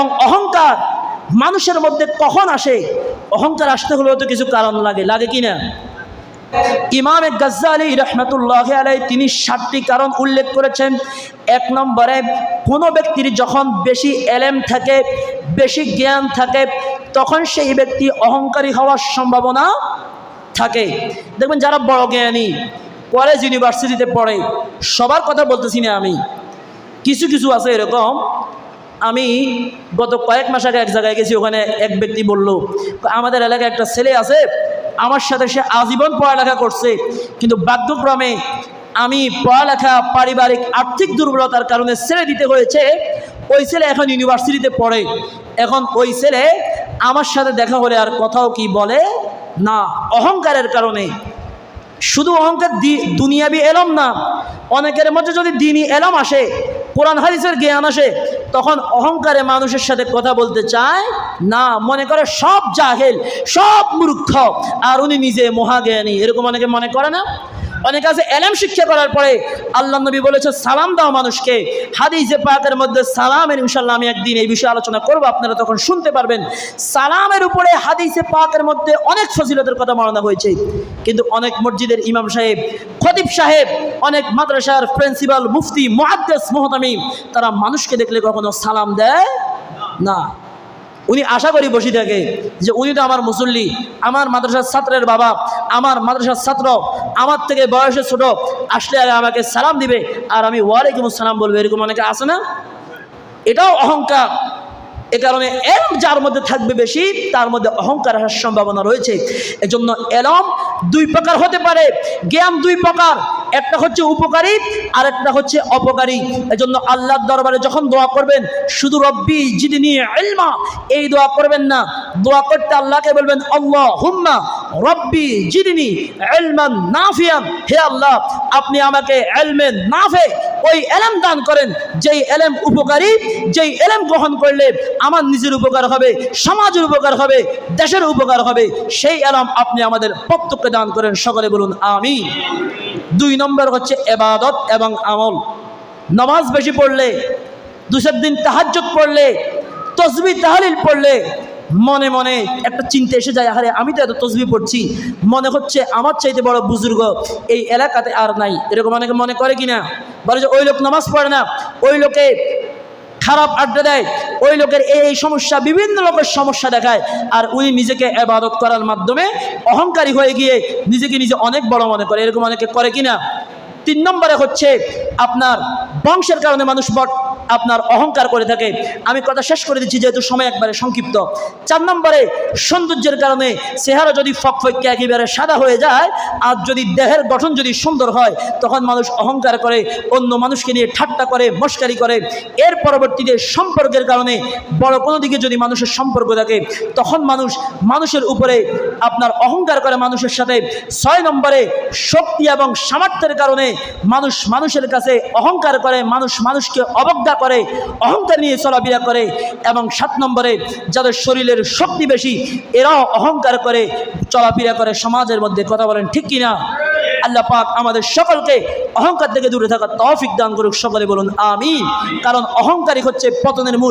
এবং অহংকার মানুষের মধ্যে কখন আসে? অহংকার আসতে হলেও তো কিছু কারণ লাগে। লাগে কি না? ইমাম গজ্জালি রহমতুল্লাহ আলাই তিনি সাতটি কারণ উল্লেখ করেছেন। এক নম্বরে, কোনো ব্যক্তির যখন বেশি এলেম থাকে, বেশি জ্ঞান থাকে, তখন সেই ব্যক্তি অহংকারী হওয়ার সম্ভাবনা থাকে। দেখবেন যারা বড় জ্ঞানী কলেজ ইউনিভার্সিটিতে পড়ে, সবার কথা বলতেছি না আমি। কিছু কিছু আছে এরকম আমি গত কয়েক মাস আগে এক জায়গায় গেছি, ওখানে এক ব্যক্তি বলল, আমাদের এলাকায় একটা ছেলে আছে, আমার সাথে সে আজীবন পড়ালেখা করছে, কিন্তু বাধ্যক্রমে আমি পড়ালেখা, পারিবারিক আর্থিক দুর্বলতার কারণে ছেড়ে দিতে হয়েছে, ওই ছেলে এখন ইউনিভার্সিটিতে পড়ে, এখন ওই ছেলে আমার সাথে দেখা হলে আর কথাও কি বলে না, অহংকারের কারণে, শুধু অহংকার দুনিয়াবি এলম না, অনেকের মধ্যে যদি দিনই এলম আসে, কোরআন, হাদিসের জ্ঞান আসে তখন অহংকারে মানুষের সাথে কথা বলতে চায়, না, মনে করে সব জাহেল, সব মূর্খ, আর উনি নিজে মহাজ্ঞানী, এরকম অনেকে মনে করে না? অনেকে আছে এলেম শিক্ষা করার পরে আল্লাহ নবী বলেছে, সালাম দাও মানুষকে। হাদিসে পাকের মধ্যে সালামের ইনশাল্লাহ আমি একদিন এই বিষয়ে আলোচনা করব, আপনারা তখন শুনতে পারবেন। সালামের উপরে হাদিসে পাকের মধ্যে অনেক ফজিলতের কথা বর্ণনা হয়েছে। কিন্তু অনেক মসজিদের ইমাম সাহেব, খতিব সাহেব, অনেক মাদ্রাসার প্রিন্সিপাল, মুফতি, মুহাদ্দিস, মুহতামিম, তারা মানুষকে দেখলে কখনো সালাম দেয় না। উনি আশা করি বসে থাকে যে উনি তো আমার মুসল্লি, আমার মাদ্রাসার ছাত্রের বাবা, আমার মাদ্রাসার ছাত্র, আমার থেকে বয়সে ছোট, আসলে আগে আমাকে সালাম দিবে আর আমি ওয়ালাইকুম সালাম বলব, এরকম অনেকে আছে না? এটাও অহংকার। এ কারণে এলম যার মধ্যে থাকবে বেশি, তার মধ্যে অহংকার আসার সম্ভাবনা রয়েছে। এজন্য এলম দুই প্রকার হতে পারে, জ্ঞান দুই প্রকার একটা হচ্ছে উপকারী আর একটা হচ্ছে অপকারী। এজন্য আল্লাহর দরবারে যখন দোয়া করবেন, শুধু রব্বি জিদিনি ইলমা, এই দোয়া করবেন না। দোয়া করতে আল্লাহকে বলবেন আল্লাহ হুম্মা রব্বি জিদিনি ইলমান নাফিয়ান। হে আল্লাহ, আপনি আমাকে এলমেন নাফে, ওই এলেম দান করেন। যেই এলেম উপকারী, যেই এলেম গ্রহণ করলে আমার নিজের উপকার হবে, সমাজের উপকার হবে, দেশের উপকার হবে। সেই এলাম আপনি আমাদের প্রত্যেককে দান করেন। সকলে বলুন আমি দুই নম্বর হচ্ছে এবাদত এবং আমল। নামাজ বেশি পড়লে দুসব দিন তাহাজ্জত পড়লে, তসবি তাহালিল পড়লে মনে মনে একটা চিন্তা এসে যায় আরে আমি তো এত তসবি পড়ছি। মনে হচ্ছে আমার চাইতে বড় বুজুর্গ এই এলাকাতে আর নাই। এরকম অনেকে মনে করে কিনা? বলে যে, ওই লোক নামাজ পড়ে না। ওই লোকে খারাপ আড্ডা দেয়, ওই লোকের এই সমস্যা, বিভিন্ন লোকের সমস্যা দেখায়। আর উনি নিজেকে এবাদত করার মাধ্যমে অহংকারী হয়ে গিয়ে নিজেকে নিজে অনেক বড় মনে করে। এরকম অনেকে করে কিনা? তিন নম্বরে হচ্ছে আপনার বংশের কারণে মানুষ বট আপনার অহংকার করে থাকে। আমি কথা শেষ করে দিচ্ছি, যেহেতু সময় একবারে সংক্ষিপ্ত। চার নম্বরে, সৌন্দর্যের কারণে চেহারা যদি ফকফকে একেবারে সাদা হয়ে যায়, আর যদি দেহের গঠন যদি সুন্দর হয়, তখন মানুষ অহংকার করে, অন্য মানুষকে নিয়ে ঠাট্টা করে, মস্কারি করে। এর পরবর্তীতে সম্পর্কের কারণে বড় কোনো দিকে যদি মানুষের সম্পর্ক থাকে, তখন মানুষ মানুষের উপরে আপনার অহংকার করে মানুষের সাথে। ছয় নম্বরে, শক্তি এবং সামর্থ্যের কারণে মানুষ মানুষের কাছে অহংকার করে, মানুষ মানুষকে অবজ্ঞা করে, অহংকার নিয়ে চলাফেরা করে এবং সাত নম্বরে যাদের শরীরের শক্তি বেশি, এরাও অহংকার করে চলাফেরা করে সমাজের মধ্যে কথা বলেন, ঠিক কিনা? আল্লাহ পাক আমাদের সকলকে অহংকার থেকে দূরে থাকার তৌফিক দান করুক, সকলে বলুন, আমিন। কারণ অহংকারই হচ্ছে পতনের মূল